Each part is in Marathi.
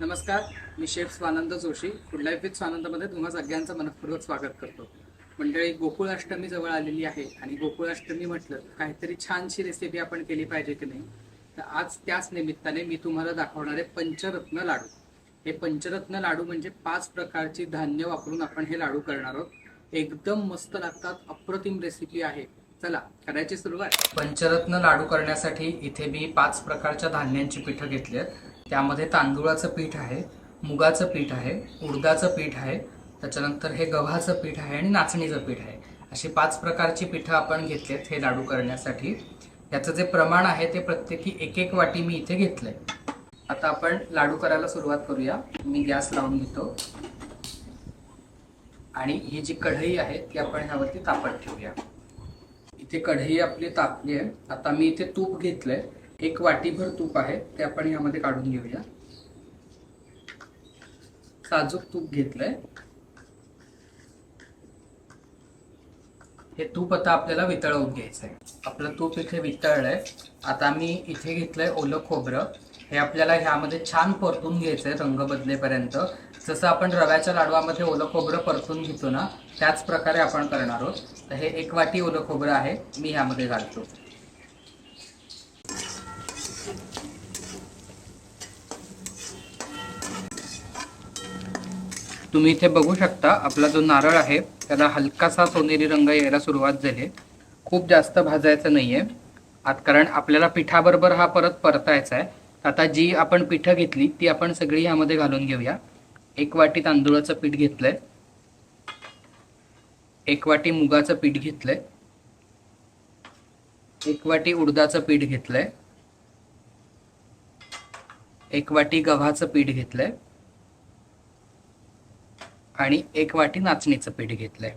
नमस्कार मी chef Swanand Joshi food life with स्वानंदमध्ये तुम्हा सगळ्यांचं मनपूर्वक स्वागत करतो. मंडळी गोकुळाष्टमी जवळ आलेली आहे आणि गोकुळाष्टमी म्हटलं काहीतरी छानशी रेसिपी आपण केली पाहिजे की नाही? तर आज त्याच निमित्ताने मी तुम्हाला दाखवणारे पंचरत्न लाडू. हे पंचरत्न लाडू म्हणजे पाच प्रकारची धान्य वापरून आपण हे लाडू करणार आहोत. एकदम मस्त लागतात अप्रतिम रेसिपी आहे. चला करायची सुरुवात. पंचरत्न लाडू करण्यासाठी इथे मी पाच प्रकारच्या धान्यांची पिठं घेतली आहेत. त्यामध्ये तांदूळाचं पीठ आहे मुगाचं पीठ आहे उडदाचं पीठ आहे त्याच्यानंतर हे गव्हाचं पीठ आहे आणि नाचणीचं पीठ आहे. अशी पाच प्रकारची पिठं आपण घेतलेत हे लाडू करण्यासाठी. याचं जे प्रमाण आहे ते प्रत्येकी एक एक वाटी मी इथे घेतलंय. आता आपण लाडू करायला सुरुवात करूया. मी गॅस लावून घेतो. आणि ही जी कढई आहे ती आपण ह्यावरती तापत ठेवूया. इथे कढई आपली तापली आहे. आता मी इथे तूप घेतलंय. एक वाटीभर तूप आहे ते आपण यामध्ये काढून घेऊया. साजूक तूप घेतलंय. हे तूप आता आपल्याला वितळवून घ्यायचं आहे आपलं तूप इथे वितळलंय. आता मी इथे घेतलंय ओलं खोबरं. हे आपल्याला ह्यामध्ये छान परतून घ्यायचंय रंग बदलेपर्यंत. जसं आपण रव्याच्या लाडवामध्ये ओलं खोबरं परतून घेतो ना त्याच प्रकारे आपण करणार आहोत. तर हे एक वाटी ओलं खोबरं आहे मी ह्यामध्ये घालतो. तुम्ही इथे बघू शकता आपला जो नारळ आहे त्याला हलकासा सोनेरी रंग यायला सुरुवात झाली आहे. खूप जास्त भाजायचं नाहीये. आत कारण आपल्याला पिठाबरोबर हा परत परतायचा आहे. आता जी आपण पिठं घेतली ती आपण सगळी ह्यामध्ये घालून घेऊया. एक वाटी तांदूळाचं पीठ घेतलंय. एक वाटी मुगाचं पीठ घेतलंय. एक वाटी उडदाचं पीठ घेतलंय. एक वाटी गव्हाचं पीठ घेतलंय. आणि एक वाटी नाचणीचं पीठ घेतलंय.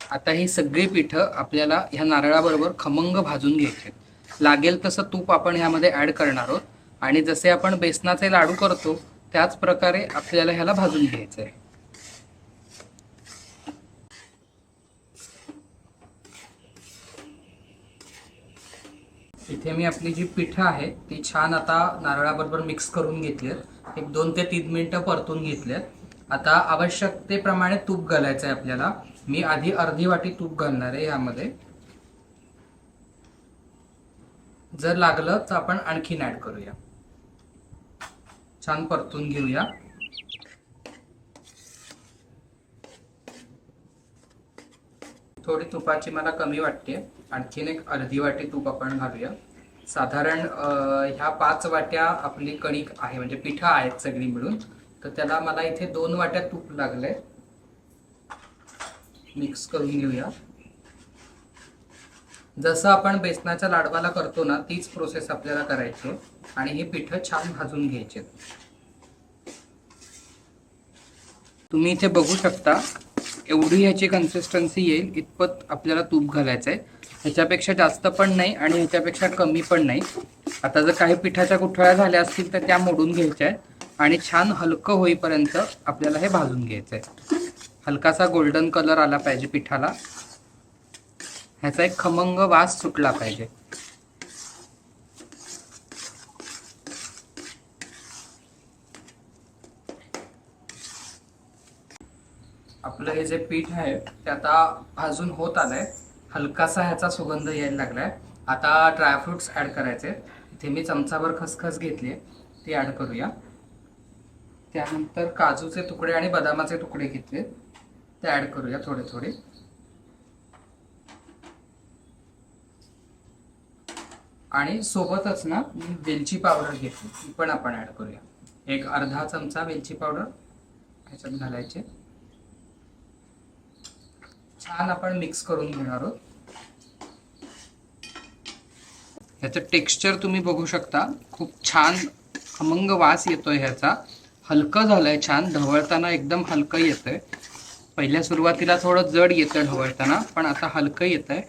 आता ही सगळी पिठं आपल्याला ह्या नारळाबरोबर खमंग भाजून घ्यायचे लागेल तसं तूप आपण ह्यामध्ये ऍड करणार आहोत. आणि जसे आपण बेसनाचे लाडू करतो त्याच प्रकारे आपल्याला ह्याला भाजून घ्यायचं आहे इथे मी आपली जी पिठं आहे ती छान आता नारळाबरोबर मिक्स करून घेतली एक दोन ते तीन मिनिटं परतून घेतलेत आता आवश्यकतेप्रमाणे तूप घालायचं आहे आपल्याला. मी आधी अर्धी वाटी तूप घालणार आहे यामध्ये. जर लागलं तर आपण आणखीन ऍड करूया. छान परतून घेऊया. थोडी तुपाची मला कमी वाटते. आणखीन एक अर्धी वाटी तूप आपण घालूया. साधारण ह्या पाच वाट्या आपली कणिक आहे म्हणजे पिठा आहेत सगळी मिळून तर त्याला मला इथे दोन वाट्या तूप लागलंय. मिक्स करून घेऊया. जसं आपण बेसनाच्या लाडवाला करतो ना तीच प्रोसेस आपल्याला करायची आणि हे पिठं छान भाजून घ्यायचे. तुम्ही इथे बघू शकता एवढी ह्याची कन्सिस्टन्सी येईल इतपत आपल्याला तूप घालायचं आहे ह्याच्यापेक्षा जास्त पण नाही आणि ह्याच्यापेक्षा कमी पण नाही. आता जर काही पिठाच्या गुठळ्या झाल्या असतील तर त्या मोडून घ्यायच्या आहेत. आणि छान हलकं होईपर्यंत आपल्याला हे भाजून घ्यायचं आहे हलकासा गोल्डन कलर आला पाहिजे पिठाला. ह्याचा एक खमंग वास सुटला पाहिजे. आपलं हे जे पीठ आहे ते आता भाजून होत आलंय. हलकासा ह्याचा सुगंध यायला लागलाय. आता ड्रायफ्रुट्स ऍड करायचे. इथे मी चमचाभर खसखस घेतली ती ऍड करूया. त्यानंतर काजूचे तुकडे आणि बदामाचे तुकडे घेतले. ते ऍड करूया थोडे थोडे. आणि सोबतच ना मी वेलची पावडर घेतली. ती पण आपण ऍड करूया. एक अर्धा चमचा वेलची पावडर ह्याच्यात घालायचे. छान आपण मिक्स करून घेणार आहोत. ह्याचं टेक्स्चर तुम्ही बघू शकता. खूप छान खमंग वास येतोय ह्याचा. हलकं झालंय छान. ढवळताना एकदम हलकं येतंय. पहिल्या सुरुवातीला थोडं जड येतं ढवळताना पण आता हलकं येतंय.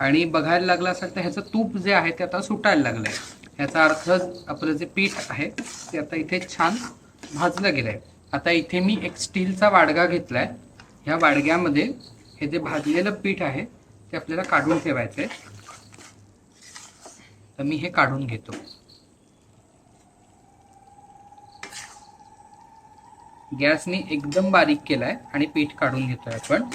आणि बघायला लागलं असेल तर ह्याचं तूप जे आहे ते आता सुटायला लागलंय. ह्याचा अर्थ आपलं जे पीठ आहे ते आता इथे छान भाजलं गेलंय. आता इथे मी एक स्टीलचा वाडगा घेतलाय. ह्या वाडग्यामध्ये हे जे भाजलेलं पीठ आहे ते आपल्याला काढून ठेवायचं आहे तर मी हे काढून घेतो. गॅसनी एकदम बारीक केलाय आणि पीठ काढून घेतोय आपण.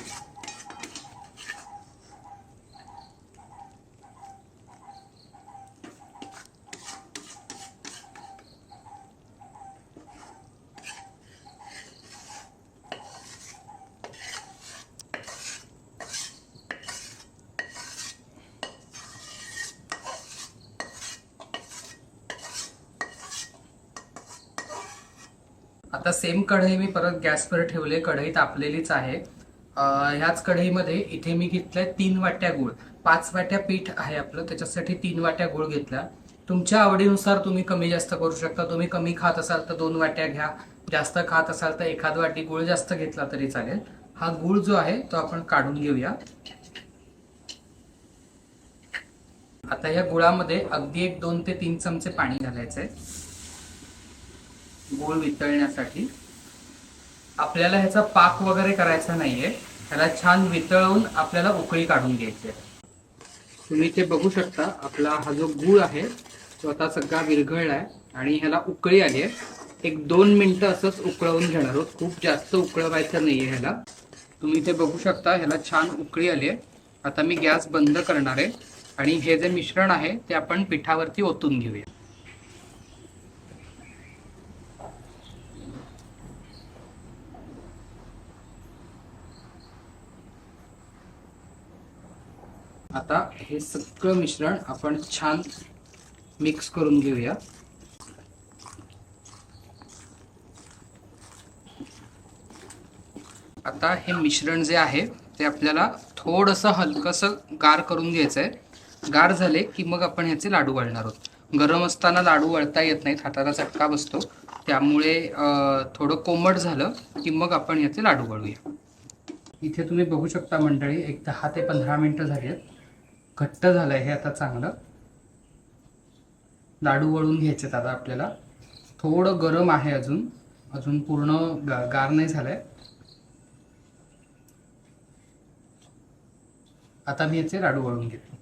आता सेम कढई मी परत गॅसवर ठेवले कढई तापलेलीच आहे. ह्याच कढईमध्ये इथे मी घेतलंय तीन वाट्या गूळ. पाच वाट्या पीठ आहे आपलं त्याच्यासाठी तीन वाट्या गूळ घेतला. तुमच्या आवडीनुसार तुम्ही कमी जास्त करू शकता. तुम्ही कमी खात असाल तर दोन वाट्या घ्या. जास्त खात असाल तर एखाद वाटी गूळ जास्त घेतला तरी चालेल. हा गूळ जो आहे तो आपण काढून घेऊया. आता या गुळामध्ये अगदी एक दोन ते तीन चमचे पाणी घालायचे गूळ वितळण्यासाठी. आपल्याला ह्याचा पाक वगैरे करायचा नाहीये. ह्याला छान वितळवून आपल्याला उकळी काढून घ्यायची आहे. तुम्ही ते बघू शकता आपला हा जो गूळ आहे तो आता सगळा विरघळलाय आणि ह्याला उकळी आली आहे. एक दोन मिनटं असंच उकळवून घेणार आहोत. खूप जास्त उकळवायचं नाहीये ह्याला. तुम्ही ते बघू शकता ह्याला छान उकळी आली आहे. आता मी गॅस बंद करणार आहे आणि हे जे मिश्रण आहे ते आपण पिठावरती ओतून घेऊया. आता हे सगळं मिश्रण आपण छान मिक्स करून घेऊया. आता हे मिश्रण जे आहे ते आपल्याला थोडंसं हलकंसं गार करून घ्यायचं आहे गार झाले की मग आपण ह्याचे लाडू वळणार आहोत. गरम असताना लाडू वळता येत नाहीत हाताला चटका बसतो. त्यामुळे थोडं कोमट झालं की मग आपण ह्याचे लाडू वळूया. इथे तुम्ही बघू शकता मंडळी एक दहा ते पंधरा मिनिटं झाली आहेत. घट्ट झालंय हे आता चांगलं. लाडू वळून घ्यायचे आता आपल्याला. थोडं गरम आहे अजून. अजून पूर्ण गा- गार नाही झालंय. आता मी याचे लाडू वळून घेतो.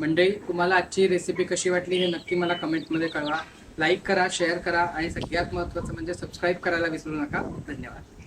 मंडळी तुम्हाला आजची रेसिपी कशी वाटली हे नक्की मला कमेंटमध्ये कळवा. लाईक करा शेअर करा आणि सगळ्यात महत्त्वाचं म्हणजे सबस्क्राईब करायला विसरू नका. धन्यवाद.